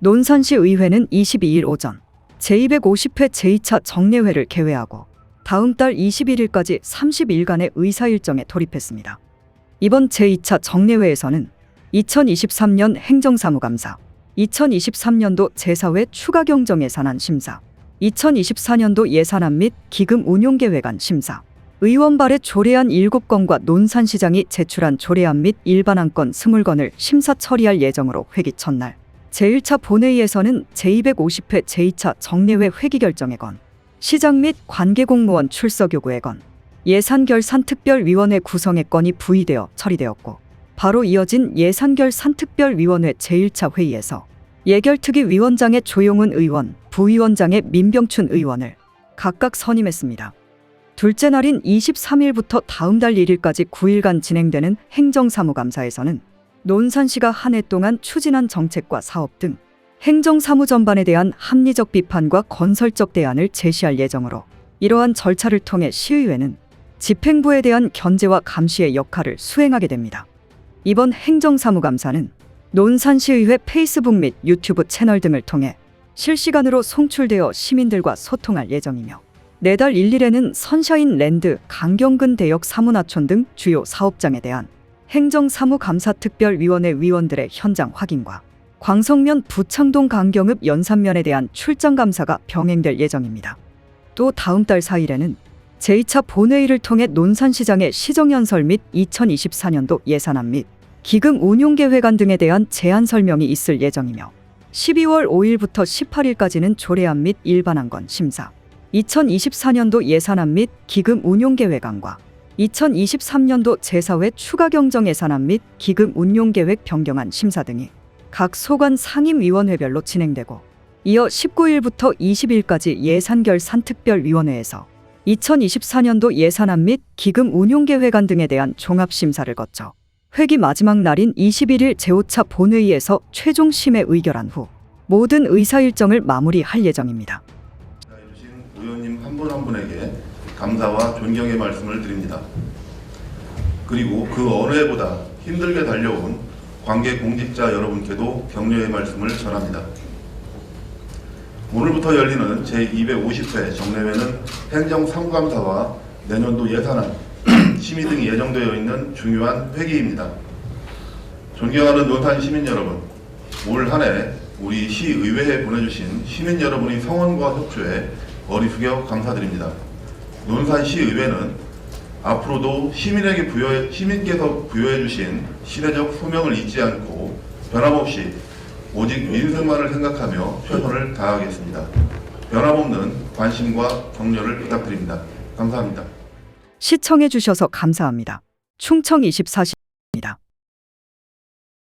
논산시 의회는 22일 오전 제250회 제2차 정례회를 개회하고 다음 달 21일까지 30일간의 의사 일정에 돌입했습니다. 이번 제2차 정례회에서는 2023년 행정사무감사, 2023년도 제4회 추가 경정 예산안 심사, 2024년도 예산안 및 기금 운용계획안 심사, 의원 발의 조례안 7건과 논산시장이 제출한 조례안 및 일반안건 20건을 심사 처리할 예정으로 회기 첫날 제1차 본회의에서는 제250회 제2차 정례회 회기 결정에 건 시장 및 관계 공무원 출석 요구에 건 예산결산 특별위원회 구성의 건이 부의되어 처리되었고 바로 이어진 예산결산 특별위원회 제1차 회의에서 예결특위 위원장의 조용훈 의원, 부위원장의 민병춘 의원을 각각 선임했습니다. 둘째 날인 23일부터 다음 달 1일까지 9일간 진행되는 행정사무감사에서는 논산시가 한 해 동안 추진한 정책과 사업 등 행정사무 전반에 대한 합리적 비판과 건설적 대안을 제시할 예정으로 이러한 절차를 통해 시의회는 집행부에 대한 견제와 감시의 역할을 수행하게 됩니다. 이번 행정사무감사는 논산시의회 페이스북 및 유튜브 채널 등을 통해 실시간으로 송출되어 시민들과 소통할 예정이며 내달 1일에는 선샤인 랜드, 강경근 대역 사문화촌 등 주요 사업장에 대한 행정사무감사특별위원회 위원들의 현장 확인과 광성면 부창동 강경읍 연산면에 대한 출장 감사가 병행될 예정입니다. 또 다음 달 4일에는 제2차 본회의를 통해 논산시장의 시정연설 및 2024년도 예산안 및 기금 운용계획안 등에 대한 제안 설명이 있을 예정이며 12월 5일부터 18일까지는 조례안 및 일반안건 심사, 2024년도 예산안 및 기금 운용계획안과 2023년도 제4회 추가 경정 예산안 및 기금 운용 계획 변경안 심사 등이 각 소관 상임위원회별로 진행되고 이어 19일부터 20일까지 예산결산 특별위원회에서 2024년도 예산안 및 기금 운용 계획안 등에 대한 종합 심사를 거쳐 회기 마지막 날인 21일 제5차 본회의에서 최종 심의 의결한 후 모든 의사 일정을 마무리할 예정입니다. 의원님 한 분 한 분에게 감사와 존경의 말씀을 드립니다. 그리고 그 어느 해보다 힘들게 달려온 관계 공직자 여러분께도 격려의 말씀을 전합니다. 오늘부터 열리는 제250회 정례회는 행정상감사와 내년도 예산안, 심의 등이 예정되어 있는 중요한 회기입니다. 존경하는 논산 시민 여러분, 올 한 해 우리 시의회에 보내주신 시민 여러분의 성원과 협조에 머리 숙여 감사드립니다. 논산시의회는 앞으로도 시민에게 부여해, 시민께서 부여해 주신 시대적 소명을 잊지 않고 변함없이 오직 민생만을 생각하며 최선을 다하겠습니다. 변함없는 관심과 격려를 부탁드립니다. 감사합니다. 시청해 주셔서 감사합니다. 충청 24시